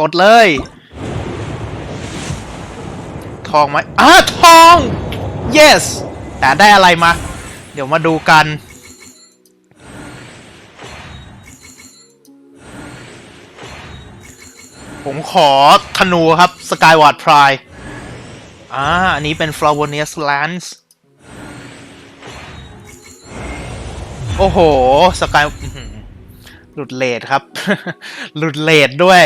กดเลย ทองไหมอ่าทอง yes แต่ได้อะไรมา เดี๋ยวมาดูกัน ผมขอธนูครับ Skyward Pride อ่า อันนี้เป็น Flavonius Lance โอ้โห สกายหลุดเลทครับ หลุดเลทด้วย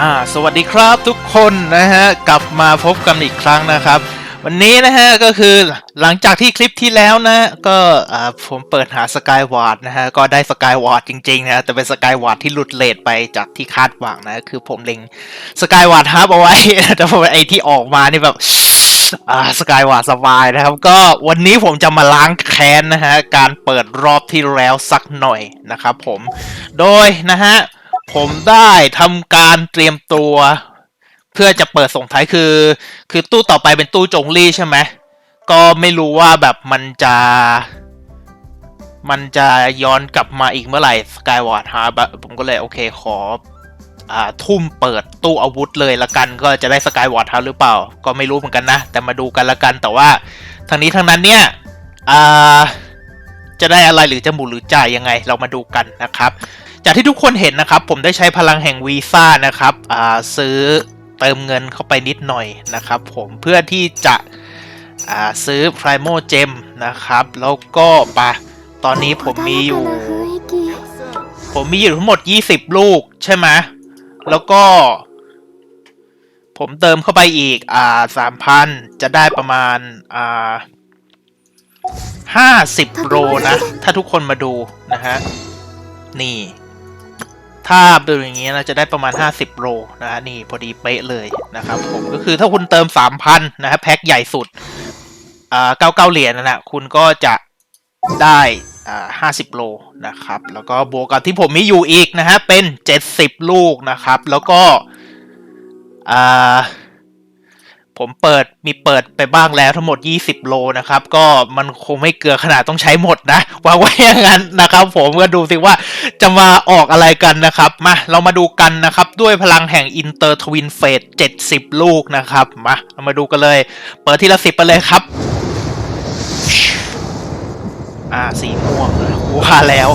อ่าสวัสดีครับทุกคนนะฮะกลับมาพบกันอีกครั้งนะครับ วันนี้นะฮะก็คือหลังจากที่คลิปที่แล้วนะ ก็อ่าผมเปิดหาสกายวอร์ดนะฮะก็ได้สกายวอร์ดจริงๆนะแต่เป็นสกายวอร์ดที่หลุดเลทไปจากที่คาดหวังนะ คือผมเล็งสกายวอร์ดฮับเอาไว้ แต่พอไอที่ออกมานี่แบบอ่าสกายวอร์ดสบายนะครับ ก็วันนี้ผมจะมาล้างแค้นนะฮะการเปิดรอบที่แล้วสักหน่อยนะครับผมโดยนะฮะ ผมได้ทำการเตรียมตัว เพื่อจะเปิดส่งท้ายคือ คือตู้ต่อไปเป็นตู้จงลี่ใช่ไหมก็ไม่รู้ว่าแบบมันจะ มันจะย้อนกลับมาอีกเมื่อไหร่สกายวอร์ดฮะผมก็เลยโอเคขออ่าทุ่มเปิดตู้อาวุธเลยละกัน ก็จะได้สกายวอร์ดฮะหรือเปล่า ก็ไม่รู้เหมือนกันนะ แต่มาดูกันละกันแต่ว่าทางนี้ทางนั้นเนี่ยอ่าจะได้อะไรหรือจะหมุนหรือจ่ายยังไง เรามาดูกันนะครับ จากที่ทุกคนเห็นนะครับ ผมได้ใช้พลังแห่งวีซ่านะครับซื้อเติมเงินเข้าไปนิดหน่อยนะครับผมเพื่อที่จะซื้อ Primo Gem นะครับ แล้วก็ปะตอนนี้ผมมีอยู่ ผมมีอยู่ทั้งหมด 20 ลูกใช่ไหมแล้วก็ ผมเติมเข้าไปอีก อ่าสามพันจะได้ประมาณ อ่าห้าสิบโลนะ ถ้าทุกคนมาดูนะฮะ นี่ ถ้าดูอย่างงี้นะจะได้ประมาณ 50 โลนะฮะนี่พอดีเป๊ะเลยนะครับผมก็คือถ้าคุณเติม 3,000นะฮะแพ็คใหญ่สุดอ่า99เหรียญนั่นแหละคุณก็จะได้อ่า50โลนะครับ แล้วก็บวกกับที่ผมมีอยู่อีกนะฮะเป็น70ลูกนะครับ แล้วก็อ่า ผมเปิดมีเปิดไปบ้างแล้วทั้งหมด 20 โลนะครับ ก็มันคงไม่เกลือขนาดต้องใช้หมดนะวางไว้อย่างนั้นนะครับ ผมก็ดูสิว่าจะมาออกอะไรกันนะครับ มาเรามาดูกันนะครับ ด้วยพลังแห่งอินเตอร์ทวินเฟส70 ลูกนะครับ มาเรามาดูกันเลย เปิดทีละสิบไปเลยครับ อ่าสีม่วงว่าแล้ว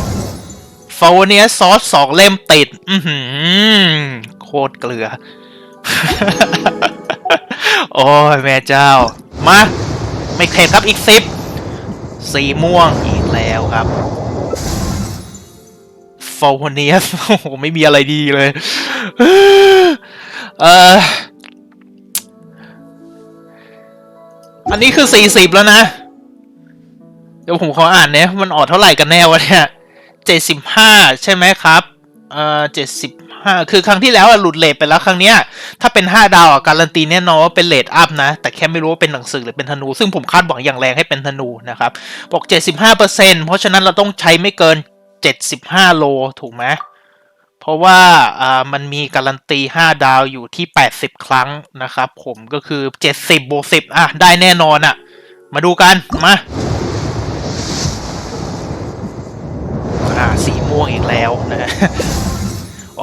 ฟาวเนียซอสสองเล่มติด อืโคตรเกลือ โอ้ยแม่เจ้า มา ไม่เข็ดครับอีกสิบสีม่วงอีกแล้วครับฟาวเนียสโอ้โหไม่มีอะไรดีเลย เอออันนี้คือสี่สิบแล้วนะ เดี๋ยวผมขออ่านเนี่ยมันออกเท่าไหร่กันแน่วะเนี่ยเจ็ดสิบห้าใช่ไหมครับ เอ่อเจ็ดสิบ ห้าคือครั้งที่แล้วหลุดเลทไปแล้วครั้งเนี้ยถ้าเป็นห้าดาวอะการันตีแน่นอนว่าเป็นเลทอัพนะ แต่แค่ไม่รู้ว่าเป็นหนังสือหรือเป็นธนู ซึ่งผมคาดหวังอย่างแรงให้เป็นธนูนะครับบอกเจ็ดสิบห้าเปอร์เซ็นเพราะฉะนั้นเราต้องใช้ไม่เกินเจ็ดสิบห้าโลถูกไหมเพราะว่าอ่ามันมีการันตีห้าดาวอยู่ที่แปดสิบครั้งนะครับ ผมก็คือเจ็ดสิบบวกสิบอะได้แน่นอนอะ มาดูกันมา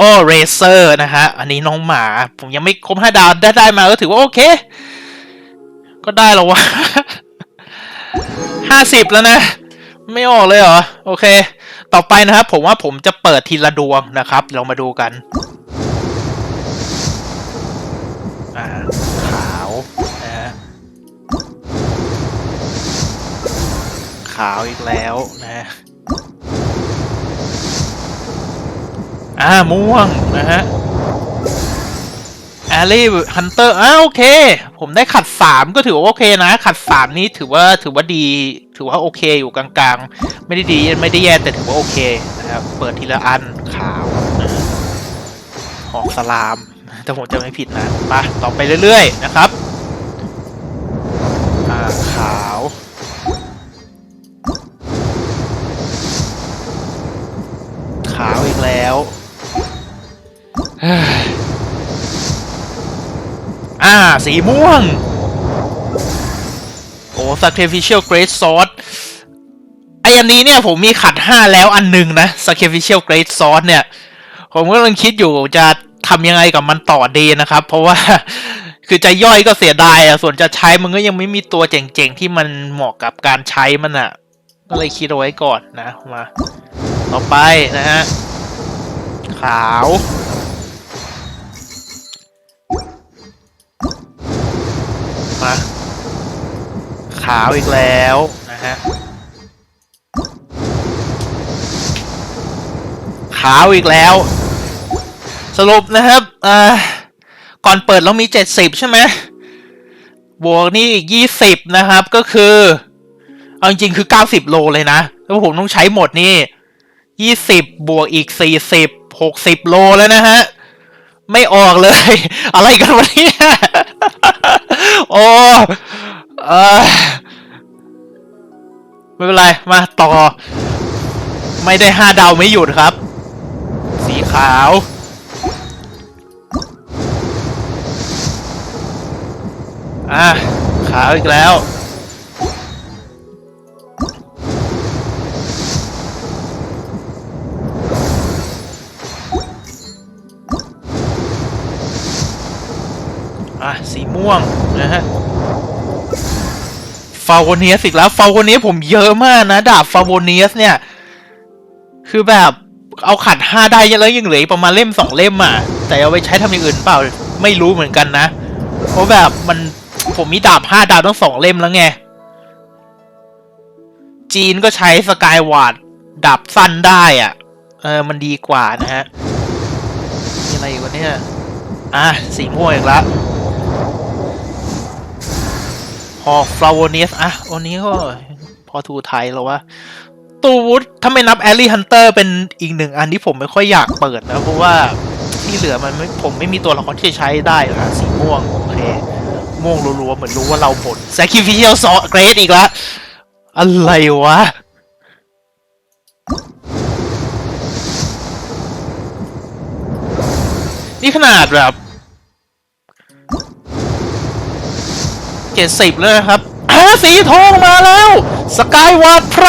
โอ้เรเซอร์นะฮะ อันนี้น้องหมา ผมยังไม่ครบห้าดาวได้ได้มาก็ถือว่าโอเค ก็ได้แล้ววะห้าสิบแล้วนะ ไม่ออกเลยเหรอ โอเค ต่อไปนะครับ ผมว่าผมจะเปิดทีละดวงนะครับเรามาดูกันอ่าขาวนะฮะขาวอีกแล้วนะ อ่าม่วงนะฮะแอลลี่ฮันเตอร์อ่าโอเค ผมได้ขัดสามก็ถือว่าโอเคนะ ขัดสามนี้ถือว่าถือว่าดี ถือว่าโอเคอยู่กลางๆ ไม่ได้ดีไม่ได้แย่แต่ถือว่าโอเคนะครับเปิดทีละอันขาวหอกสลามถ้าผมจะไม่ผิดนะมาต่อไปเรื่อยๆนะครับ สีม่วง โอ้ sacrificial great sword ไออันนี้เนี่ยผมมีขัดห้าแล้วอันหนึ่งนะ sacrificial great sword เนี่ย ผมก็กำลังคิดอยู่จะทำยังไงกับมันต่อดีนะครับ เพราะว่าคือจะย่อยก็เสียดายอะ ส่วนจะใช้มันก็ยังไม่มีตัวเจ๋งๆ ที่มันเหมาะกับการใช้มันอะ ก็เลยคิดเอาไว้ก่อนนะ มา ต่อไปนะฮะ ขาว มา ขาวอีกแล้วนะฮะ ขาวอีกแล้ว สรุปนะครับอ่าก่อนเปิดเรามีเจ็ดสิบใช่ไหมบวกนี่อีกยี่สิบนะครับ ก็คือ เอาจริงๆคือเก้าสิบโลเลยนะ แล้วผมต้องใช้หมดนี่ยี่สิบบวกอีกสี่สิบหกสิบโลแล้วนะฮะ ไม่ออกเลย อะไรกันวะเนี่ย โอ้เออไม่เป็นไร มาต่อ ไม่ได้ห้าดาวไม่หยุดครับ สีขาว อะขาวอีกแล้ว นะฮะฟาโวเนียสอีกแล้วฟาโวเนียสผมเยอะมากนะ ดาบฟาโวเนียสเนี่ย คือแบบเอาขัดห้าได้แล้วยังเหลืออีกประมาณเล่มสองเล่มอะ แต่เอาไปใช้ทำอย่างอื่นเปล่าไม่รู้เหมือนกันนะ เพราะแบบมันผมมีดาบห้าดาบทั้งสองเล่มแล้วไง จีนก็ใช้สกายวาร์ดดาบสั้นได้อะ เออมันดีกว่านะฮะมีอะไรอีกวะเนี่ย อะสีม่วงอีกแล้ว พอฟลาวเนียสอะวันนี้ก็พอทูไทยแล้ววะตูวุฒถ้าไม่นับแอลลี่ฮันเตอร์เป็นอีกหนึ่งอันที่ผมไม่ค่อยอยากเปิดนะ เพราะว่าที่เหลือมันไม่ผมไม่มีตัวละครที่ใช้ได้อะสีม่วง โอเค ม่วงรัวๆ เหมือนรู้ว่าเราบ่น sacrificial s o g r a d e อีกล้วอะไรวะนี่ขนาดแบบ เจ็ดสิบเลยครับอ่าสีทองมาแล้ว สกายวาดไพร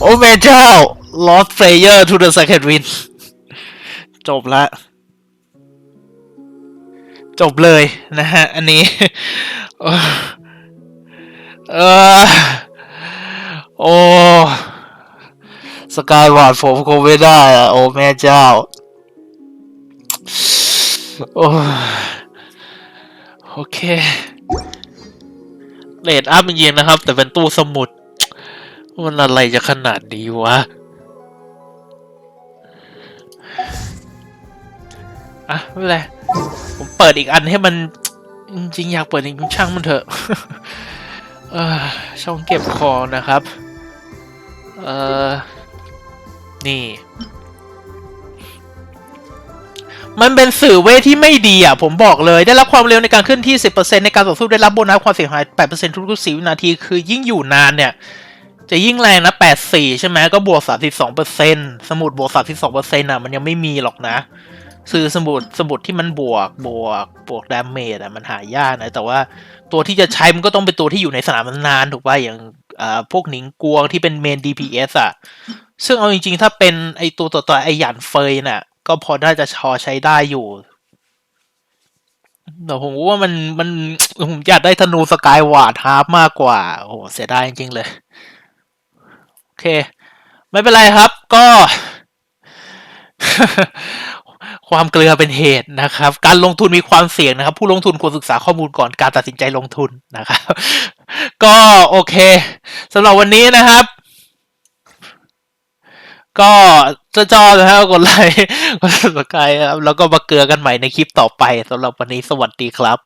โอ้แม่เจ้า Lost Player to the Second Win จบละ จบเลยนะฮะ อันนี้ เออเออโอ้สกายวาดผมคงไม่ได้อะโอ้แม่เจ้า โอ้ โอเคเลดอัพจริงๆนะครับ แต่เป็นตู้สมุด มันอะไรจะขนาดนี้วะอะไม่เป็นไรผมเปิดอีกอันให้มัน จริงอยากเปิดจริงๆช่างมันเถอะช่องเก็บขอนะครับ เออนี่ มันเป็นสื่อเวทที่ไม่ดีอะผมบอกเลยได้รับความเร็วในการเคลื่อนที่ 10%ในการต่อสู้ได้รับโบนัสความเสียหาย 8%ทุกๆ4วินาที คือยิ่งอยู่นานเนี่ย จะยิ่งแรงนะ 84 ใช่ไหมก็บวก 32%สมุดบวก 32%อะมันยังไม่มีหรอกนะ ซื้อสมุดสมุดที่มันบวกบวกบวกดาเมจอะมันหายากนะ แต่ว่าตัวที่จะใช้มันก็ต้องเป็นตัวที่อยู่ในสนามนานถูกป่ะอย่างอ่าพวกหนิงกวงที่เป็นเมน DPS อะซึ่งเอาจริงๆ ถ้าเป็นไอตัวตัวตัวไอหยันเฟยน่ะ ก็พอน่าจะชอใช้ได้อยู่แต่ผมว่ามันมันผมอยากได้ธนูสกายวาดฮาร์ปมากกว่า โอ้โหเสียดายจริงๆเลย โอเค ไม่เป็นไรครับก็ ความเกลือเป็นเหตุนะครับ การลงทุนมีความเสี่ยงนะครับ ผู้ลงทุนควรศึกษาข้อมูลก่อนการตัดสินใจลงทุนนะครับ ก็โอเคสำหรับวันนี้นะครับ ก็จะจอนะครับกดไลค์กดติดตามครับ แล้วก็มาเกลือกันใหม่ในคลิปต่อไปสำหรับวันนี้สวัสดีครับ